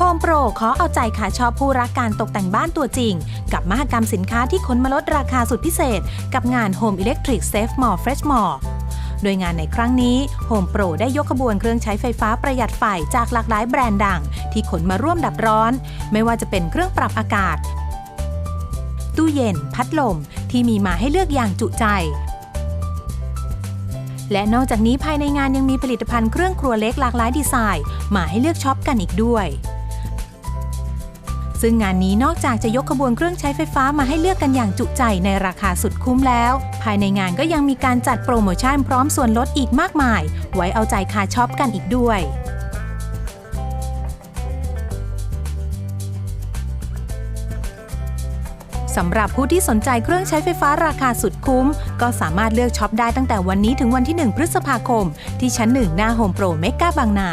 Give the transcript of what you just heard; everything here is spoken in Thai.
Home Pro ขอเอาใจขาชอบผู้รักการตกแต่งบ้านตัวจริง กับมหกรรมสินค้าที่ค้นมาลดราคาสุดพิเศษ กับงาน Home Electric Safe More Fresh More โดยงานในครั้งนี้ Home Pro ได้ยกขบวนเครื่องใช้ไฟฟ้าประหยัดไฟจากหลากหลายแบรนด์ดัง ที่ขนมาร่วมดับร้อน ไม่ว่าจะเป็นเครื่องปรับอากาศ ตู้เย็น พัดลม ที่มีมาให้เลือกอย่างจุใจและนอกจากนี้ภายในงานยังมีผลิตภัณฑ์เครื่องครัวเล็กหลากหลายดีไซน์ มาให้เลือกช็อปกันอีกด้วย ซึ่งงานนี้นอกจากจะยกขบวนเครื่องใช้ไฟฟ้ามาให้เลือกกันอย่างจุใจในราคาสุดคุ้มแล้ว ภายในงานก็ยังมีการจัดโปรโมชั่นพร้อมส่วนลดอีกมากมาย ไว้เอาใจคาช็อปกันอีกด้วยสำหรับผู้ที่สนใจเครื่องใช้ไฟฟ้าราคาสุดคุ้ม ก็สามารถเลือกช็อปได้ตั้งแต่วันนี้ถึงวันที่ 1 พฤษภาคม ที่ชั้น 1 หน้าโฮมโปรเมกาบางนา